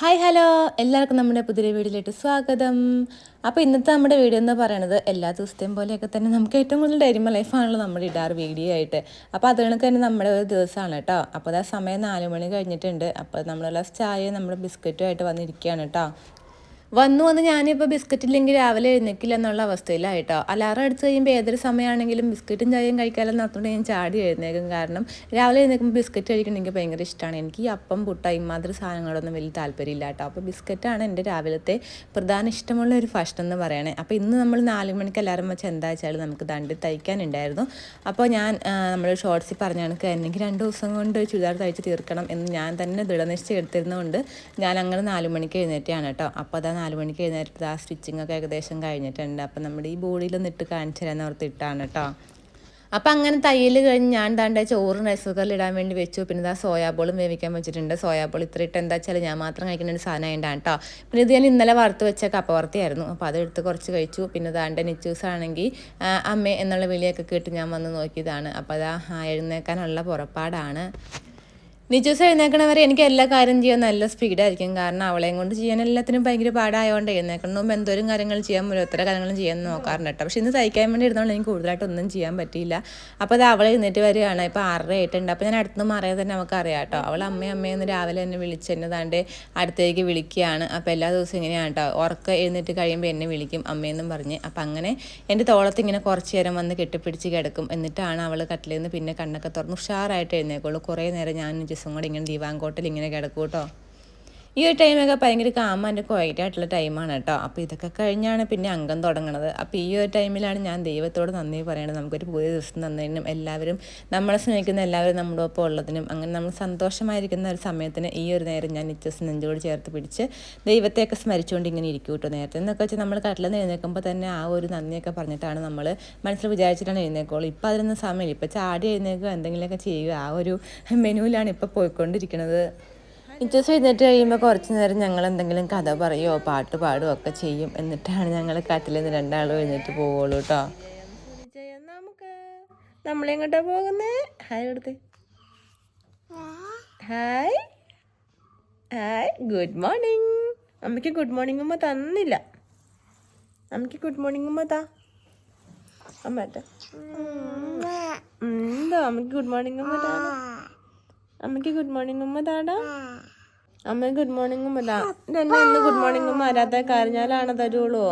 Hi hello എല്ലാവർക്കും നമ്മുടെ പുതിയ വീഡിയോയിലേക്ക് സ്വാഗതം. അപ്പോൾ ഇന്നത്തെ നമ്മുടെ വീഡിയോ എന്ന് പറയുന്നത് എല്ലാ ദിവസത്തെയും പോലെയൊക്കെ തന്നെ നമുക്ക് ഏറ്റവും കൂടുതൽ ഡൈരിമ ലൈഫാണല്ലോ നമ്മുടെ ഇടാറ് വീഡിയോ ആയിട്ട്. അപ്പോൾ അത് കണക്ക് തന്നെ നമ്മുടെ ഒരു ദിവസമാണ് കേട്ടോ. അപ്പോൾ ആ സമയം നാല് മണി കഴിഞ്ഞിട്ടുണ്ട്. അപ്പോൾ നമ്മളെല്ലാം ചായയും നമ്മുടെ ബിസ്ക്കറ്റും ആയിട്ട് വന്നിരിക്കുകയാണ് കേട്ടോ. വന്നു വന്ന് ഞാനിപ്പോൾ ബിസ്ക്കറ്റ് ഇല്ലെങ്കിൽ രാവിലെ എഴുന്നേക്കില്ല എന്നുള്ള അവസ്ഥയിലായിട്ടോ. അലാറം അടിച്ച് കഴിയുമ്പോൾ ഏതൊരു സമയമാണെങ്കിലും ബിസ്ക്കറ്റും ചായയും കഴിക്കാമല്ലോ നടത്തുകൊണ്ട് ഞാൻ ചാടി എഴുന്നേക്കും. കാരണം രാവിലെ എഴുന്നേക്കുമ്പോൾ ബിസ്ക്കറ്റ് കഴിക്കണം എനിക്ക് ഭയങ്കര ഇഷ്ടമാണ് എനിക്ക് ഈ അപ്പം പുട്ട ഇമാതിരി സാധനങ്ങളൊന്നും വലിയ താല്പര്യമില്ല കേട്ടോ അപ്പോൾ ബിസ്ക്കറ്റാണ് എന്റെ രാവിലത്തെ പ്രധാന ഇഷ്ടമുള്ള ഒരു ഭക്ഷണം എന്ന് പറയണേ. അപ്പോൾ ഇന്ന് നമ്മൾ നാല് മണിക്ക് അലാറം വെച്ച് എന്താ വെച്ചാൽ നമുക്ക് ദണ്ട് തയ്ക്കാനുണ്ടായിരുന്നു. അപ്പോൾ ഞാൻ നമ്മൾ ഷോർട്സിൽ പറഞ്ഞ കണക്ക് എനിക്ക് രണ്ട് ദിവസം കൊണ്ട് ചുരിദാർ തയ്ച്ച് തീർക്കണം എന്ന് ഞാൻ തന്നെ ദൃഢനിശ്ചയം എടുത്തിരുന്നതുകൊണ്ട് ഞാൻ അങ്ങനെ നാല് മണിക്ക് എഴുന്നേറ്റാണ് കേട്ടോ. അപ്പോൾ അതാ നാല് മണിക്ക് കഴിഞ്ഞിട്ട് ആ സ്റ്റിച്ചിങ് ഒക്കെ ഏകദേശം കഴിഞ്ഞിട്ടുണ്ട്. അപ്പം നമ്മുടെ ഈ ബോഡിയിലൊന്ന് ഇട്ട് കാണിച്ചു തരാൻ ഓർത്ത് ഇട്ടാണ് കേട്ടോ. അപ്പം അങ്ങനെ തയ്യൽ കഴിഞ്ഞ് ഞാൻ താണ്ട ചോറ് റൈസ് ഇടാൻ വേണ്ടി വെച്ചു. പിന്നെ ഇതാ സോയാബോളും വേവിക്കാൻ വെച്ചിട്ടുണ്ട്. സോയാബോൾ ഇത്ര ഇട്ട് എന്താ വെച്ചാൽ ഞാൻ മാത്രം കഴിക്കുന്ന ഒരു സാധനം ഉണ്ടാണ് കേട്ടോ. പിന്നെ ഇത് ഞാൻ ഇന്നലെ വറുത്ത് വെച്ച കപ്പ വറുത്തിയായിരുന്നു അപ്പോൾ അതെടുത്ത് കുറച്ച് കഴിച്ചു. പിന്നെ താണ്ട നിച്ചൂസ് ആണെങ്കിൽ അമ്മ എന്നുള്ള വിളിയൊക്കെ കേട്ട് ഞാൻ വന്ന് നോക്കിയതാണ്. അപ്പോൾ അതാ എഴുന്നേക്കാനുള്ള പുറപ്പാടാണ്. നിജൂസ് എഴുന്നേക്കണവരെ എനിക്ക് എല്ലാ കാര്യം ചെയ്യാൻ നല്ല സ്പീഡായിരിക്കും. കാരണം അവളെയും കൊണ്ട് ചെയ്യാൻ എല്ലാത്തിനും ഭയങ്കര പാടായതുകൊണ്ട് എഴുന്നേക്കണം എന്തോരം കാര്യങ്ങൾ ചെയ്യാൻ എത്ര കാര്യങ്ങളും ചെയ്യാൻ നോക്കാറുണ്ട് കേട്ടോ. പക്ഷെ ഇന്ന് തയ്ക്കാൻ വേണ്ടി ഇരുന്നോണ്ട് എനിക്ക് കൂടുതലായിട്ട് ഒന്നും ചെയ്യാൻ പറ്റിയില്ല. അപ്പോൾ അത് അവളെ എഴുന്നേറ്റ് വരികയാണ്. ഇപ്പോൾ ആറര ആയിട്ടുണ്ട്. അപ്പോൾ ഞാൻ അടുത്തുനിന്ന് മറിയാതെ തന്നെ നമുക്ക് അറിയാം കേട്ടോ. അവൾ അമ്മയും അമ്മയെന്ന് രാവിലെ എന്നെ വിളിച്ച് എന്നെ താണ്ട് അടുത്തേക്ക് വിളിക്കുകയാണ്. അപ്പോൾ എല്ലാ ദിവസവും ഇങ്ങനെയാണ് കേട്ടോ. ഉറക്കം എഴുന്നേറ്റ് കഴിയുമ്പോൾ എന്നെ വിളിക്കും അമ്മയെന്നും പറഞ്ഞ്. അപ്പം അങ്ങനെ എന്റെ തോളത്ത് ഇങ്ങനെ കുറച്ച് നേരം വന്ന് കെട്ടിപ്പിടിച്ച് കിടക്കും. എന്നിട്ടാണ് അവൾ കട്ടിലിൽ നിന്ന് പിന്നെ കണ്ണൊക്കെ തുറന്ന് ഉഷാറായിട്ട് എഴുന്നേക്കുള്ളൂ. കുറേ നേരം ഞാൻ ദിവസം കൂടെ ഇങ്ങനെ ദിവാങ്കോട്ടിൽ ഇങ്ങനെ കിടക്കും കേട്ടോ ഈ ഒരു ടൈമൊക്കെ ഭയങ്കര കാമാന്റെ ക്വയറ്റ് ആയിട്ടുള്ള ടൈമാണ് കേട്ടോ അപ്പോൾ ഇതൊക്കെ കഴിഞ്ഞാണ് പിന്നെ അംഗം തുടങ്ങുന്നത് അപ്പോൾ ഈ ഒരു ടൈമിലാണ് ഞാൻ ദൈവത്തോട് നന്ദി പറയണത്. നമുക്കൊരു പുതിയ ദിവസം തന്നതിനും എല്ലാവരും നമ്മളെ സ്നേഹിക്കുന്ന എല്ലാവരും നമ്മുടെ ഒപ്പം ഉള്ളതിനും അങ്ങനെ നമ്മൾ സന്തോഷമായിരിക്കുന്ന ഒരു സമയത്തിന് ഈ ഒരു നേരം ഞാൻ നിത്യസ് നെഞ്ചോട് ചേർത്ത് പിടിച്ച് ദൈവത്തെയൊക്കെ സ്മരിച്ചുകൊണ്ട് ഇങ്ങനെ ഇരിക്കും കേട്ടോ നേരത്തെ. എന്നൊക്കെ വെച്ചാൽ നമ്മൾ കട്ടിൽ നിന്ന് എഴുന്നേൽക്കുമ്പോൾ തന്നെ ആ ഒരു നന്ദിയൊക്കെ പറഞ്ഞിട്ടാണ് നമ്മൾ മനസ്സിൽ വിചാരിച്ചിട്ടാണ് എഴുന്നേക്കുള്ളൂ ഇപ്പോൾ അതിനൊന്നും സമയമില്ല. ഇപ്പോൾ ചാടി എഴുന്നേക്കുക എന്തെങ്കിലുമൊക്കെ ചെയ്യുക. ആ ഒരു മെനുവിലാണ് ഇപ്പോൾ പോയിക്കൊണ്ടിരിക്കുന്നത് ഇച്ചസ് എഴുന്നേറ്റ് കഴിയുമ്പോൾ കുറച്ച് നേരം ഞങ്ങൾ എന്തെങ്കിലും കഥ പറയുമോ പാട്ട് പാടുകയോ ഒക്കെ ചെയ്യും. എന്നിട്ടാണ് ഞങ്ങൾ കട്ടിൽ നിന്ന് രണ്ടാളും എഴുന്നേറ്റ് പോവുള്ളൂ കേട്ടോ നമ്മളെങ്ങോട്ടാ പോകുന്നേ? ഹായ് കൊടുത്ത് ഹായ്. ഹായ്. ഗുഡ് മോർണിംഗ് അമ്മയ്ക്ക് ഗുഡ് മോർണിംഗ് ഉമ്മ തന്നില്ല. അമ്മയ്ക്ക് ഗുഡ് മോർണിംഗ് ഉമ്മ താ. അമ്മ എന്താ അമ്മയ്ക്ക് ഗുഡ് മോർണിംഗ് ഉമ്മ താ? അമ്മയ്ക്ക് ഗുഡ് മോർണിംഗ് ഉമ്മ താടാ അമ്മ ഗുഡ് മോർണിംഗ് ഉമ്മ എന്നെ ഇന്ന് ഗുഡ് മോർണിംഗ് ഉമ്മ വരാത്ത കരഞ്ഞാലാണ് തരുള്ളൂ.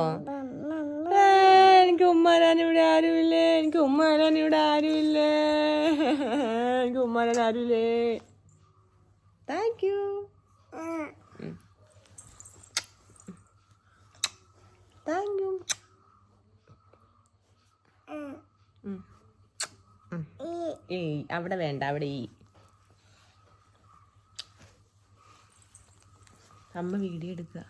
എനിക്ക് ഉമ്മ വരാൻ ഇവിടെ ആരുമില്ലേ? എനിക്ക് ഉമ്മ വരാൻ ഇവിടെ ആരുമില്ലേ? എനിക്ക് ഉമ്മ വരാൻ ആരുമില്ലേ? താങ്ക് യു താങ്ക് യു അവിടെ വേണ്ട അവിടെ ഈ. അമ്മ വീഡിയോ എടുക്കുക.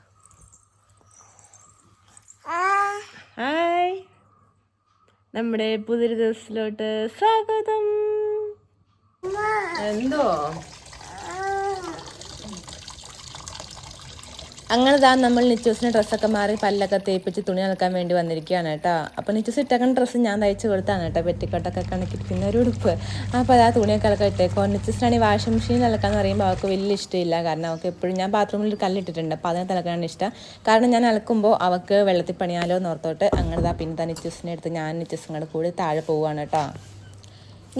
ഹായ്. നമ്മുടെ പുതിയൊരു ദിവസത്തിലോട്ട് സ്വാഗതം. എന്തോ? അങ്ങനെ താ നമ്മൾ നിച്ചൂസിന് ഡ്രസ്സൊക്കെ മാറി പല്ലൊക്കെ തേപ്പിച്ച് തുണി അലക്കാൻ വേണ്ടി വന്നിരിക്കുകയാണ് കേട്ടോ. അപ്പോൾ നിച്ചൂസ് ഇട്ടേക്കുന്ന ഡ്രസ്സ് ഞാൻ തയ്ച്ച് കൊടുത്താണ് കേട്ടോ പെറ്റിക്കോട്ടൊക്കെ കണക്കിരിക്കുന്ന ഒരു ഉടുപ്പ്. അപ്പോൾ ആ തുണിയൊക്കെ അലക്കാൻ ഇട്ടേക്കോ നിച്ചൂസിനാണ് ഈ വാഷിംഗ് മെഷീനിൽ അലക്കാന്ന് പറയുമ്പോൾ അവൾക്ക് വലിയ ഇഷ്ടമില്ല. കാരണം അവൾക്ക് എപ്പോഴും ഞാൻ ബാത്റൂമിൽ കല്ലിട്ടിട്ടുണ്ട് അപ്പോൾ അതിനെ തലക്കാനാണ് ഇഷ്ടം. കാരണം ഞാൻ അലക്കുമ്പോൾ അവൾക്ക് വെള്ളത്തിൽ പണിയാലോ എന്ന് ഓർത്തോട്ട് അങ്ങനെ താ പിന്നെ താ നിച്ചൂസിനെ എടുത്ത് ഞാൻ നിച്ചൂസും കൂടെ കൂടി താഴെ പോവുകയാണ് കേട്ടോ.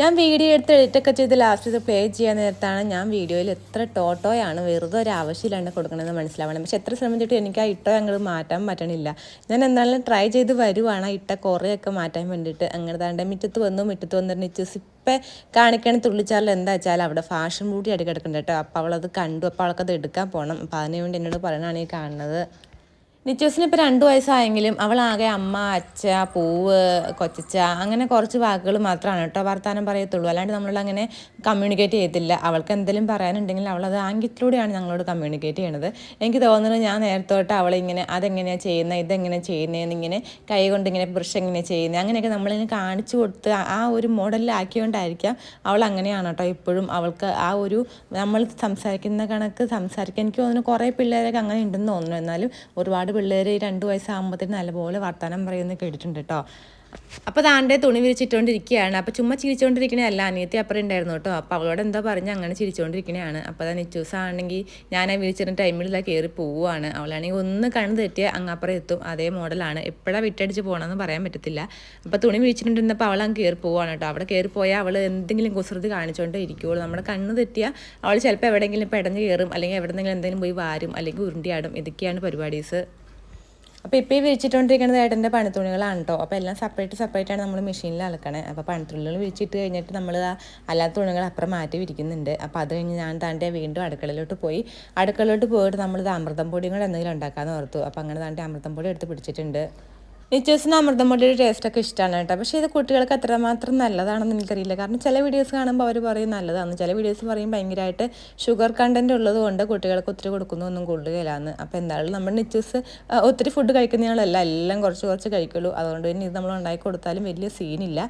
ഞാൻ വീഡിയോ എടുത്ത് എഡിറ്റൊക്കെ ചെയ്ത് ലാസ്റ്റ് ഇത് ചെയ്യാൻ നേരത്താണ് ഞാൻ വീഡിയോയിൽ എത്ര ടോട്ടോയാണ് വെറുതെ ഒരു ആവശ്യമില്ലാണ്ട് കൊടുക്കണമെന്ന് മനസ്സിലാവണം പക്ഷെ എത്ര ശ്രമിച്ചിട്ട് എനിക്ക് ആ ഇട്ടോ അങ്ങോട്ട് മാറ്റാൻ പറ്റണില്ല. ഞാൻ എന്തായാലും ട്രൈ ചെയ്ത് വരുവാണ് ഇട്ട കുറേയൊക്കെ മാറ്റാൻ വേണ്ടിയിട്ട്. അങ്ങനെ താണ്ട മുറ്റത്ത് വന്നു മുറ്റത്ത് ഇച്ചിസ് ഇപ്പം കാണിക്കണ തുള്ളിച്ചാറിൽ എന്താ വെച്ചാൽ അവിടെ ഫാഷൻ ബൂട്ടി അടി കിടക്കുന്നുണ്ട് കേട്ടോ. അപ്പോൾ അവളത് കണ്ടു അപ്പോൾ അവൾക്കത് എടുക്കാൻ പോകണം അപ്പോൾ അതിന് വേണ്ടി എന്നോട് പറയണതാണ് ഈ കാണുന്നത്. നിച്ചൂസിന് ഇപ്പോൾ രണ്ട് വയസ്സായെങ്കിലും അവളാകെ അമ്മ അച്ഛ പൂവ് കൊച്ചച്ച അങ്ങനെ കുറച്ച് വാക്കുകൾ മാത്രമാണ് കേട്ടോ വർത്താനം പറയത്തുള്ളൂ. അല്ലാണ്ട് നമ്മളോട് അങ്ങനെ കമ്മ്യൂണിക്കേറ്റ് ചെയ്യത്തില്ല. അവൾക്ക് എന്തെങ്കിലും പറയാനുണ്ടെങ്കിൽ അവളത് ആംഗ്യത്തിലൂടെയാണ് ഞങ്ങളോട് കമ്മ്യൂണിക്കേറ്റ് ചെയ്യണത്. എനിക്ക് തോന്നുന്നത് ഞാൻ നേരത്തോട്ട് അവളിങ്ങനെ അതെങ്ങനെയാണ് ചെയ്യുന്നത് ഇതെങ്ങനെ ചെയ്യുന്നതെന്ന് ഇങ്ങനെ കൈ കൊണ്ട് ഇങ്ങനെ ബ്രഷ് എങ്ങനെ ചെയ്യുന്നത് അങ്ങനെയൊക്കെ നമ്മളിങ്ങനെ കാണിച്ചു കൊടുത്ത് ആ ഒരു മോഡലിലാക്കിയോണ്ടായിരിക്കാം അവൾ അങ്ങനെയാണ് കേട്ടോ ഇപ്പോഴും അവൾക്ക് ആ ഒരു നമ്മൾ സംസാരിക്കുന്ന കണക്ക് സംസാരിക്കാൻ എനിക്ക് തോന്നുന്നു കുറേ പിള്ളേരൊക്കെ അങ്ങനെ ഉണ്ടെന്ന് തോന്നുന്നു. എന്നാലും ഒരുപാട് പിള്ളേർ രണ്ട് വയസ്സാകുമ്പോഴത്തേന് നല്ലപോലെ വർത്തമാനം പറയുന്നത് കേട്ടിട്ടുണ്ട് കേട്ടോ അപ്പോൾ താണ്ടെ തുണി വിരിച്ചിട്ടുകൊണ്ടിരിക്കുകയാണ് അപ്പോൾ ചുമ്മാ ചിരിച്ചുകൊണ്ടിരിക്കണതല്ല അനിയത്തി അപ്പുറം ഉണ്ടായിരുന്നു കേട്ടോ അപ്പോൾ അവളോട് എന്താ പറഞ്ഞ് അങ്ങനെ ചിരിച്ചുകൊണ്ടിരിക്കണതാണ് അപ്പോൾ അതാ നിച്ചൂസാണെങ്കിൽ ഞാൻ ആ വിരിച്ചിരുന്ന ടൈമിൽ കയറി പോവുകയാണ് അവളാണെങ്കിൽ ഒന്ന് കണ്ണ് തെറ്റിയ അങ്ങപ്പുറം എത്തും. അതേ മോഡലാണ്. എപ്പോഴാണ് വിട്ടടിച്ച് പോകണമെന്ന് പറയാൻ പറ്റത്തില്ല. അപ്പോൾ തുണി വിരിച്ചിട്ടുണ്ടിരുന്നപ്പോൾ അവൾ അങ്ങ് കയറി പോവാണ് കേട്ടോ അവിടെ കയറി പോയാൽ അവൾ എന്തെങ്കിലും കുസൃതി കാണിച്ചുകൊണ്ടേ ഇരിക്കുകയുള്ളൂ നമ്മുടെ കണ്ണ് തെറ്റിയാൽ അവൾ ചിലപ്പോൾ എവിടെയെങ്കിലും പെടഞ്ഞ് കയറും അല്ലെങ്കിൽ എവിടെന്നെങ്കിലും എന്തെങ്കിലും പോയി വാരും. അല്ലെങ്കിൽ ഉരുണ്ടിയാടും. ഇതൊക്കെയാണ് പരിപാടീസ്. അപ്പോൾ ഇപ്പോൾ ഈ വിരിച്ചിട്ടുകൊണ്ടിരിക്കുന്നത് ഏട്ടന്റെ പണിത്തുണികളാണ് കേട്ടോ അപ്പോൾ എല്ലാം സെപ്പറേറ്റ് സെപ്പറേറ്റ് ആണ് നമ്മൾ മെഷീനിൽ അലക്കണേ. അപ്പോൾ പണിത്തുണികൾ വിരിച്ചിട്ട് കഴിഞ്ഞിട്ട് നമ്മൾ ആ അല്ലാത്ത തുണികൾ അപ്പുറം മാറ്റി വിരിക്കുന്നുണ്ട്. അപ്പോൾ അത് കഴിഞ്ഞ് ഞാൻ താണ്ടെ വീണ്ടും അടുക്കളയിലോട്ട് പോയി. അടുക്കളയിലോട്ട് പോയിട്ട് നമ്മൾ അമൃതം പൊടിയും കൂടെ എന്തെങ്കിലും ഉണ്ടാക്കാമെന്ന് ഓർത്തു. അപ്പോൾ അങ്ങനെ താണ്ടെ അമൃതം പൊടി എടുത്ത് പിടിച്ചിട്ടുണ്ട്. നിച്ചേഴ്സിന് അമൃതം പൊടിയുടെ ടേസ്റ്റൊക്കെ ഇഷ്ടമാണ് കേട്ടോ. പക്ഷേ ഇത് കുട്ടികൾക്ക് അത്രമാത്രം നല്ലതാണെന്ന് എനിക്കറിയില്ല. കാരണം ചില വീഡിയോസ് കാണുമ്പോൾ അവർ പറയും നല്ലതാണ് ചില വീഡിയോസ് പറയും ഭയങ്കരമായിട്ട് ഷുഗർ കണ്ടന്റ് ഉള്ളത് കൊണ്ട് കുട്ടികൾക്ക് ഒത്തിരി കൊടുക്കുന്നൊന്നും കൊള്ളുകയില്ലാന്ന് അപ്പോൾ എന്തായാലും നമ്മൾ നിച്ചേഴ്സ് ഒത്തിരി ഫുഡ് കഴിക്കുന്നയാളല്ല. എല്ലാം കുറച്ച് കുറച്ച് കഴിക്കുള്ളൂ. അതുകൊണ്ട് തന്നെ ഇത് നമ്മൾ ഉണ്ടാക്കി കൊടുത്താലും വലിയ സീനില്ല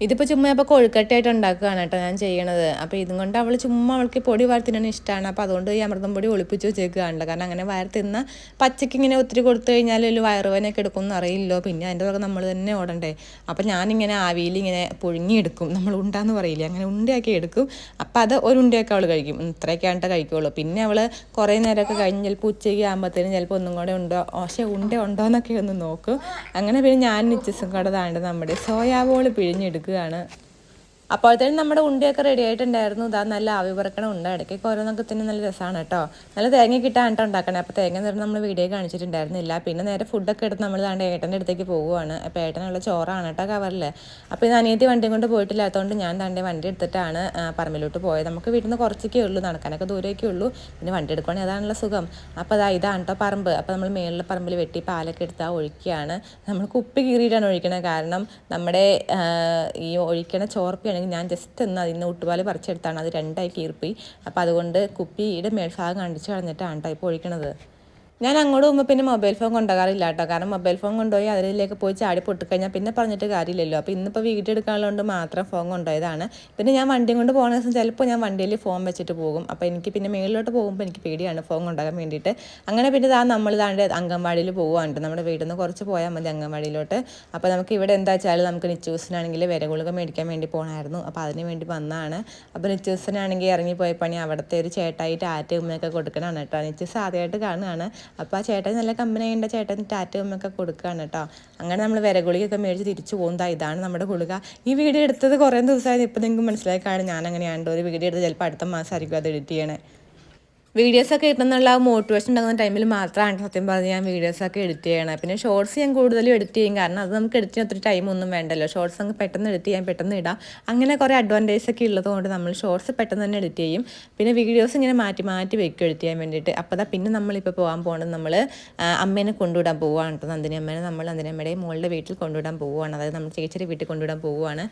ഇതിപ്പോൾ ചുമ്മാ അപ്പോൾ കൊഴുക്കട്ടയായിട്ട് ഉണ്ടാക്കുകയാണ് കേട്ടോ ഞാൻ ചെയ്യണത്. അപ്പോൾ ഇതും കൊണ്ട് അവൾ ചുമ്മാ അവൾക്ക് പൊടി വാർത്തിനാണ് ഇഷ്ടമാണ് അപ്പോൾ അതുകൊണ്ട് ഈ അമൃതം പൊടി ഒളിപ്പിച്ച് വെച്ചേക്കുകയാണല്ലോ. കാരണം അങ്ങനെ വാർത്തിന്ന പച്ചയ്ക്ക് ഇങ്ങനെ ഒത്തിരി കൊടുത്തു കഴിഞ്ഞാൽ ഒരു വയറുവേനൊക്കെ എടുക്കുമെന്ന് അറിയില്ലോ പിന്നെ അതിന്റെ പുറകെ നമ്മൾ തന്നെ ഓടണ്ടേ. അപ്പോൾ ഞാനിങ്ങനെ ആവിയിൽ ഇങ്ങനെ പുഴുങ്ങിയെടുക്കും നമ്മൾ ഉണ്ടാന്ന് പറയില്ലേ? അങ്ങനെ ഉണ്ടയാക്കി എടുക്കും. അപ്പോൾ അത് ഒരു ഉണ്ടയൊക്കെ അവൾ കഴിക്കും. ഇത്രയൊക്കെയാണ് കഴിക്കുള്ളൂ. പിന്നെ അവൾ കുറേ നേരമൊക്കെ കഴിഞ്ഞ് ചിലപ്പോൾ ഉച്ചയ്ക്ക് ആകുമ്പോഴത്തേനും ചിലപ്പോൾ ഒന്നും കൂടെ ഉണ്ടോ? പക്ഷേ ഉണ്ട ഉണ്ടോ എന്നൊക്കെ ഒന്ന് നോക്കും. അങ്ങനെ പിന്നെ ഞാൻ നിച്ചസും കൂടെ താണ്ട് നമ്മുടെ സോയാബോൾ പിഴിഞ്ഞെടുക്കുക എടുക്കുകയാണ്. അപ്പോഴത്തേനും നമ്മുടെ ഉണ്ടിയൊക്കെ റെഡി ആയിട്ടുണ്ടായിരുന്നു. ഇതാ നല്ല ആവി പറക്കണം ഉണ്ട്. ഇടയ്ക്കൊക്കെ ഓരോന്നൊക്കെ തന്നെ നല്ല രസമാണ് കേട്ടോ. നല്ല തേങ്ങ കിട്ടാൻ കേട്ടോ ഉണ്ടാക്കണേ. അപ്പോൾ തേങ്ങ നിറം നമ്മൾ വീഡിയോ കാണിച്ചിട്ടുണ്ടായിരുന്നില്ല. പിന്നെ നേരെ ഫുഡൊക്കെ എടുത്ത് നമ്മൾ താണ്ട് ഏട്ടന്റെ അടുത്തേക്ക് പോവുകയാണ് അപ്പോൾ ഏട്ടനുള്ള ചോറാണ് കേട്ടോ കവറിൽ അപ്പോൾ ഇത് അനിയത്തി വണ്ടിയും കൊണ്ട് പോയിട്ടില്ലാത്തതുകൊണ്ട് ഞാൻ താണ്ടെ വണ്ടി എടുത്തിട്ടാണ് പറമ്പിലോട്ട് പോയത്. നമുക്ക് വീട്ടിൽ നിന്ന് കുറച്ചൊക്കെ ഉള്ളൂ. നടക്കാനൊക്കെ ദൂരമൊക്കെ ഉള്ളൂ. പിന്നെ വണ്ടി എടുക്കുകയാണെങ്കിൽ അതാണുള്ള സുഖം. അപ്പോൾ അതാ ഇതാണ് കേട്ടോ പറമ്പ്. അപ്പോൾ നമ്മൾ മേളിലെ പറമ്പിൽ വെട്ടി പാലൊക്കെ എടുത്താൽ ഒഴിക്കുകയാണ്. നമ്മൾ കുപ്പി കീറിയിട്ടാണ് ഒഴിക്കണത് കാരണം നമ്മുടെ ഈ ഒഴിക്കണ ചോർപ്പിയാണെങ്കിൽ ഞാൻ ജസ്റ്റ് ഒന്ന് അതിന് ഊട്ടുപാൽ പറിച്ചെടുത്താണ്. അത് രണ്ടായി കീർപ്പി അപ്പോൾ അതുകൊണ്ട് കുപ്പിയുടെ മേൽഭാഗം കണ്ടിച്ച് കളഞ്ഞിട്ടാണ് ഇപ്പോൾ ഒഴിക്കണത്. ഞാൻ അങ്ങോട്ട് പോകുമ്പോൾ പിന്നെ മൊബൈൽ ഫോൺ കൊണ്ടുപോകാറില്ല കേട്ടോ. കാരണം മൊബൈൽ ഫോൺ കൊണ്ടുപോയി അതിലേക്ക് പോയി ചാടി പൊട്ടിക്കഴിഞ്ഞാൽ പിന്നെ പറഞ്ഞിട്ട് കാര്യമില്ലല്ലോ. അപ്പോൾ ഇന്നിപ്പോൾ വീഡിയോ എടുക്കാനുള്ളതുകൊണ്ട് മാത്രം ഫോൺ കൊണ്ടുപോയതാണ്. പിന്നെ ഞാൻ വണ്ടിയും കൊണ്ട് പോകുന്ന ദിവസം ചിലപ്പോൾ ഞാൻ വണ്ടിയിൽ ഫോൺ വെച്ചിട്ട് പോകും. അപ്പോൾ എനിക്ക് പിന്നെ മേളിലോട്ട് പോകുമ്പോൾ എനിക്ക് പേടിയാണ് ഫോൺ കൊണ്ടുപോകാൻ വേണ്ടിയിട്ട്. അങ്ങനെ പിന്നെ ഇതാ നമ്മൾ ഇതാണ്ട് അംഗൻവാടിയിൽ പോകുകയാണ് നമ്മുടെ വീട്ടിൽ നിന്ന് കുറച്ച് പോയാൽ മതി അംഗൻവാടിയിലോട്ട്. അപ്പോൾ നമുക്ക് ഇവിടെ എന്താ വെച്ചാൽ നമുക്ക് നിച്ചൂസിനാണെങ്കിൽ വിരകുളുക മേടിക്കാൻ വേണ്ടി പോകണമായിരുന്നു അപ്പോൾ അതിന് വേണ്ടി വന്നതാണ്. അപ്പോൾ നിച്ചൂസിനാണെങ്കിൽ ഇറങ്ങിപ്പോയ പണി അവിടുത്തെ ഒരു ചേട്ടായിട്ട് ആറ്റ് ഉമ്മയൊക്കെ കൊടുക്കണമാണ് കേട്ടോ. നിച്ചൂസ് ആദ്യമായിട്ട് കാണുകയാണ്. അപ്പോൾ ആ ചേട്ടൻ നല്ല കമ്പനി ഉണ്ട് ചേട്ടൻ ടാറ്റ ഉമ്മയൊക്കെ കൊടുക്കുകയാണ് കേട്ടോ. അങ്ങനെ നമ്മൾ വിരഗുളികൊക്കെ മേടിച്ച് തിരിച്ചു പോകുന്നതാ ഇതാണ് നമ്മുടെ ഗുളിക. ഈ വീഡിയോ എടുത്തത് കുറേ ദിവസമായത് ഇപ്പോൾ നിങ്ങൾക്ക് മനസ്സിലായി കാണും. ഞാൻ അങ്ങനെയാണ് ഒരു വീഡിയോ എടുത്ത് ചിലപ്പോൾ അടുത്ത മാസമായിരിക്കും അത് എഡിറ്റ് ചെയ്യണേ. വീഡിയോസൊക്കെ കിട്ടുന്നുള്ള മോട്ടിവേഷൻ ഉണ്ടാകുന്ന ടൈമിൽ മാത്രമാണ് സത്യം പറഞ്ഞ് ഞാൻ വീഡിയോസൊക്കെ എഡിറ്റ് ചെയ്യണം. പിന്നെ ഷോർട്സ് ഞാൻ കൂടുതലും എഡിറ്റ് ചെയ്യും. കാരണം അത് നമുക്ക് എഡിറ്റ് ചെയ്യാൻ ഒത്തിരി ടൈമൊന്നും വേണ്ടല്ലോ. ഷോർട്സ് അങ്ങ് പെട്ടെന്ന് എഡിറ്റ് ചെയ്യാൻ പെട്ടെന്ന് ഇടാം. അങ്ങനെ കുറേ അഡ്വാന്റേജ് ഒക്കെ ഉള്ളതുകൊണ്ട് നമ്മൾ ഷോർട്സ് പെട്ടെന്ന് തന്നെ എഡിറ്റ് ചെയ്യും. പിന്നെ വീഡിയോസ് ഇങ്ങനെ മാറ്റി മാറ്റി വെക്കും എഡിറ്റ് ചെയ്യാൻ വേണ്ടിയിട്ട്. അപ്പോൾ അതാ പിന്നെ നമ്മളിപ്പോൾ പോകാൻ പോകുന്നത് നമ്മൾ അമ്മേനെ കൊണ്ടുവിടാൻ പോവുകയാണ് കേട്ടോ നന്ദിനി അമ്മേനെ നമ്മൾ നന്ദിനി അമ്മയുടെ മോളുടെ വീട്ടിൽ കൊണ്ടുവിടാൻ പോവുകയാണ് അതായത് നമ്മൾ ചേച്ചിയുടെ വീട്ടിൽ കൊണ്ടുവിടാൻ പോവുകയാണ്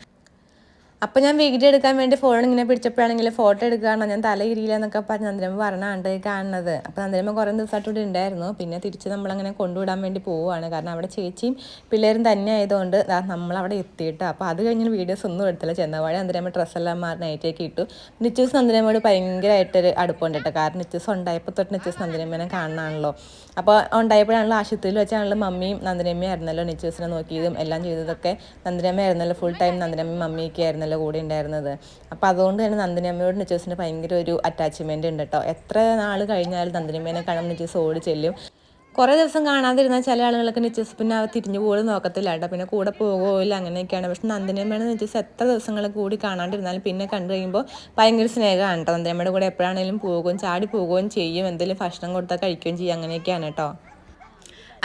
അപ്പോൾ ഞാൻ വീഡിയോ എടുക്കാൻ വേണ്ടി ഫോൺ ഇങ്ങനെ പിടിച്ചപ്പോഴാണെങ്കിൽ ഫോട്ടോ എടുക്കുകയാണ് ഞാൻ തലയിരിയില്ല എന്നൊക്കെ പറഞ്ഞ് നന്ദിരമ്മ പറഞ്ഞാണ്ട് കാണുന്നത്. അപ്പോൾ നന്ദിരമ്മ കുറേ ദിവസമായിട്ട് ഇവിടെ ഉണ്ടായിരുന്നു. പിന്നെ തിരിച്ച് നമ്മളങ്ങനെ കൊണ്ടുവിടാൻ വേണ്ടി പോവുകയാണ്. കാരണം അവിടെ ചേച്ചിയും പിള്ളേരും തന്നെ ആയതുകൊണ്ട് നമ്മളവിടെ എത്തിയിട്ട്. അപ്പോൾ അത് കഴിഞ്ഞ് വീഡിയോസ് ഒന്നും എടുത്തില്ല. ചെന്നവാഴ നന്ദിരമ്മ ഡ്രസ്സെല്ലാം മാറി നൈറ്റേക്ക് ഇട്ടു. നിച്ചൂസ് നന്ദിരമ്മയോട് ഭയങ്കരമായിട്ടൊരു അടുപ്പമുണ്ട് കേട്ടോ. കാരണം നിച്ചൂസ് ഉണ്ടായപ്പോൾ തൊട്ട് നിച്ചൂസ് നന്ദിരമ്മേനെ കാണാനാണല്ലോ അപ്പോൾ ഉണ്ടായപ്പോഴാണല്ലോ ആശുപത്രിയിൽ വെച്ചാണല്ലോ മമ്മിയും നന്ദിരമ്മയും ആയിരുന്നല്ലോ നെച്ചേഴ്സിനെ നോക്കിയതും എല്ലാം ചെയ്തതൊക്കെ നന്ദിരമ്മ ആയിരുന്നല്ലോ ഫുൾ ടൈം നന്ദനമ്മയും മമ്മിയൊക്കെ ആയിരുന്നല്ലോ കൂടെ ഉണ്ടായിരുന്നത്. അപ്പോൾ അതുകൊണ്ട് തന്നെ നന്ദനമ്മയോട് നെച്ചേഴ്സിന് ഭയങ്കര ഒരു അറ്റാച്ച്മെന്റ് ഉണ്ട് കേട്ടോ. എത്ര നാൾ കഴിഞ്ഞാലും നന്ദനമ്മേനെ കാണാൻ നെച്ചേഴ്സ് ഓടി ചെല്ലും. കുറേ ദിവസം കാണാതിരുന്ന ചില ആളുകളൊക്കെ നിച്ചസ് പിന്നെ തിരിഞ്ഞു പോലും നോക്കത്തില്ല കേട്ടോ. പിന്നെ കൂടെ പോകുമല്ല അങ്ങനെയൊക്കെയാണ്. പക്ഷെ നന്ദിനിയമ്മയുടെ നിച്ചസ് എത്ര ദിവസങ്ങൾ കൂടി കാണാണ്ടിരുന്നാലും പിന്നെ കണ്ടു കഴിയുമ്പോൾ ഭയങ്കര സ്നേഹമാണ് കേട്ടോ. നന്ദിനിയമ്മയുടെ കൂടെ എപ്പോഴാണെങ്കിലും പോകുകയും ചാടി പോകുകയും ചെയ്യും. എന്തെങ്കിലും ഭക്ഷണം കൊടുത്താൽ കഴിക്കുകയും ചെയ്യും. അങ്ങനെയൊക്കെയാണ് കേട്ടോ.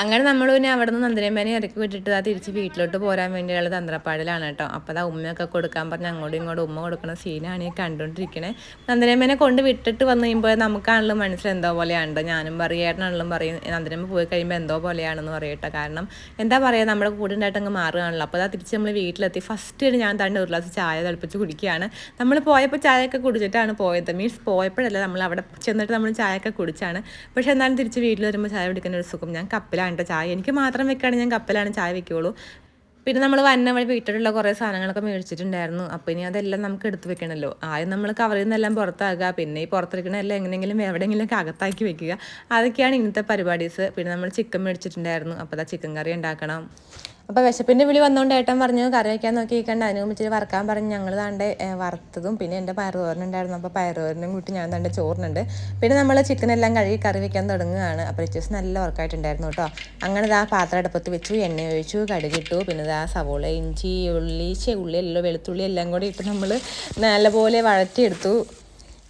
അങ്ങനെ നമ്മൾ പിന്നെ അവിടെ നിന്ന് നന്ദിനമ്മേനെ ഇറക്കി വിട്ടിട്ട് ആ തിരിച്ച് വീട്ടിലോട്ട് പോരാൻ വേണ്ടിയുള്ള തന്ത്രപ്പാടിലാണ് കേട്ടോ. അപ്പോൾ അതാ ഉമ്മയൊക്കെ കൊടുക്കാൻ പറഞ്ഞ് അങ്ങോട്ടും ഇങ്ങോട്ടും ഉമ്മ കൊടുക്കുന്ന സീനാണ് ഈ കണ്ടുകൊണ്ടിരിക്കണേ നന്ദനമേനെ കൊണ്ട് വിട്ടിട്ട് വന്നു കഴിയുമ്പോൾ നമുക്കാണല്ലോ മനസ്സിൽ എന്തോ പോലെയാണ് ഞാനും പറയും ഏട്ടനാണല്ലോ പറയും നന്ദനമ്മ പോയി കഴിയുമ്പോൾ എന്തോ പോലെയാണെന്ന് പറയട്ടെ കാരണം എന്താ പറയുക നമ്മുടെ കൂടെ ഉണ്ടായിട്ട് അങ്ങ് മാറുകയാണല്ലോ. അപ്പോൾ അതാ തിരിച്ച് നമ്മൾ വീട്ടിലെത്തി. ഫസ്റ്റ് ഞാൻ തന്നെ ഒരു ഗ്ലാസ് ചായ തിളപ്പിച്ച് കുടിക്കുകയാണ്. നമ്മൾ പോയപ്പോൾ ചായയൊക്കെ കുടിച്ചിട്ടാണ് പോയത്. മീൻസ് പോയപ്പോഴല്ല നമ്മൾ അവിടെ ചെന്നിട്ട് നമ്മൾ ചായയൊക്കെ കുടിച്ചാണ്. പക്ഷേ എന്നാലും തിരിച്ച് വീട്ടിൽ വരുമ്പോൾ ചായ കുടിക്കുന്ന ഒരു സുഖം. ഞാൻ കപ്പിലാണ് കേട്ടോ ചായ എനിക്ക് മാത്രം വെക്കുകയാണെങ്കിൽ ഞാൻ കപ്പലാണ് ചായ വെക്കുകയുള്ളൂ പിന്നെ നമ്മൾ വന്ന വഴി വീട്ടിലുള്ള കുറേ സാധനങ്ങളൊക്കെ മേടിച്ചിട്ടുണ്ടായിരുന്നു. അപ്പോൾ ഇനി അതെല്ലാം നമുക്ക് എടുത്ത് വെക്കണമല്ലോ ആദ്യം നമ്മൾ കവറിൽ നിന്നെല്ലാം പുറത്താക്കുക പിന്നെ ഈ പുറത്തിരിക്കണമെല്ലാം എങ്ങനെയെങ്കിലും എവിടെയെങ്കിലുമൊക്കെ അകത്താക്കി വെക്കുക. അതൊക്കെയാണ് ഇന്നത്തെ പരിപാടീസ്. പിന്നെ നമ്മൾ ചിക്കൻ മേടിച്ചിട്ടുണ്ടായിരുന്നു. അപ്പോൾ അതാ ചിക്കൻ കറി ഉണ്ടാക്കണം. അപ്പോൾ വിശപ്പിന്റെ വിളി വന്നുകൊണ്ട് ഏട്ടൻ പറഞ്ഞു കറി വയ്ക്കാൻ നോക്കി കണ്ട് അതിന് മുമ്പ് ഇച്ചിരി വറക്കാൻ പറഞ്ഞ് ഞങ്ങൾ താണ്ട് വറുത്തതും പിന്നെ എന്റെ പയറുതോരനുണ്ടായിരുന്നു അപ്പോൾ പയറുതോരനും കൂട്ടി ഞാൻ തന്നെ ചോറിനുണ്ട്. പിന്നെ നമ്മൾ ചിക്കൻ എല്ലാം കഴുകി കറി വയ്ക്കാൻ തുടങ്ങുകയാണ്. അപ്പോൾ റിച്ചേഴ്സ് നല്ല വർക്കായിട്ടുണ്ടായിരുന്നു കേട്ടോ. അങ്ങനെ ഇതാ പാത്രം അടുപ്പത്ത് വെച്ചു എണ്ണ ഒഴിച്ചു കടുകിട്ടു. പിന്നെ ഇതാ സവോള ഇഞ്ചി ഉള്ളി ഉള്ളി എല്ലാം വെളുത്തുള്ളി എല്ലാം കൂടി ഇട്ട് നമ്മൾ നല്ലപോലെ വഴറ്റിയെടുത്തു.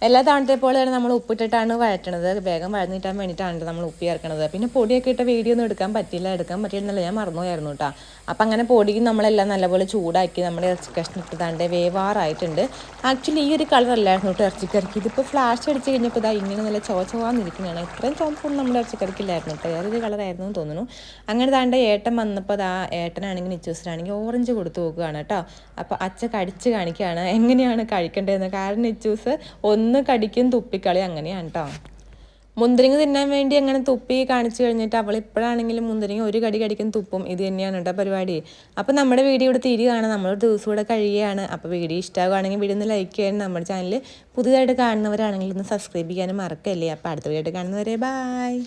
എല്ലാ തവണത്തെ പോലെ തന്നെ നമ്മൾ ഉപ്പിട്ടിട്ടാണ് വഴറ്റണത്. വേഗം വഴന്നിട്ടാൻ വേണ്ടിയിട്ടാണ് നമ്മൾ ഉപ്പി ചേർക്കണത് പിന്നെ പൊടിയൊക്കെ ഇട്ട വീഡിയോ ഒന്നും എടുക്കാൻ പറ്റില്ല എടുക്കാൻ പറ്റില്ലെന്നല്ല ഞാൻ മറന്നുപോയായിരുന്നു കേട്ടോ അപ്പം അങ്ങനെ പൊടിയും നമ്മളെല്ലാം നല്ലപോലെ ചൂടാക്കി നമ്മൾ ഇറച്ചി കഷ്ണം ഇട്ടതാണ്ട് വേവാറായിട്ടുണ്ട്. ആക്ച്വലി ഈ ഒരു കളറല്ലായിരുന്നു കേട്ടോ ഇറച്ചിക്കറിക്ക്. ഇതിപ്പോൾ ഫ്ലാഷ് അടിച്ച് കഴിഞ്ഞപ്പോൾ ഇതാ ഇങ്ങനെ നല്ല ചോച്ചവാന്നിരിക്കുന്നതാണ് ഇത്രയും ചോപ്പൊന്നും നമ്മുടെ ഇറച്ചിക്കറിക്കില്ലായിരുന്നു കേട്ടോ വേറൊരു കളറായിരുന്നു എന്ന് തോന്നുന്നു. അങ്ങനെ താണ്ട് ഏട്ടൻ വന്നപ്പോൾ അതാ ഏട്ടനാണെങ്കിൽ നിച്ചൂസിനാണെങ്കിൽ ഓറഞ്ച് കൊടുത്തു നോക്കുകയാണ് കേട്ടോ അപ്പോൾ അച്ഛ കടിച്ച് കാണിക്കുകയാണ് എങ്ങനെയാണ് കഴിക്കേണ്ടതെന്ന്. കാരണം നിച്ചൂസ് ഒന്ന് കടിക്കും തുപ്പിക്കളി അങ്ങനെയാണ് കേട്ടോ മുന്തിരിങ്ങ തിന്നാൻ വേണ്ടി അങ്ങനെ തുപ്പി കാണിച്ചു കഴിഞ്ഞിട്ട് അവൾ ഇപ്പോഴാണെങ്കിലും മുന്തിരിങ്ങ ഒരു കടി കടിക്കും തുപ്പും. ഇത് തന്നെയാണ് കേട്ടോ പരിപാടി. അപ്പോൾ നമ്മുടെ വീഡിയോ ഇവിടെ തിരികാണ് നമ്മൾ ദിവസം കൂടെ കഴിയുകയാണ്. അപ്പോൾ വീഡിയോ ഇഷ്ടമാകുകയാണെങ്കിൽ വീഡിയോ ഒന്ന് ലൈക്ക് ചെയ്യാനും നമ്മുടെ ചാനൽ പുതിയതായിട്ട് കാണുന്നവരാണെങ്കിൽ ഒന്ന് സബ്സ്ക്രൈബ് ചെയ്യാനും മറക്കല്ലേ. അപ്പോൾ അടുത്ത വീഡിയോ കാണുന്നവരെ ബായ്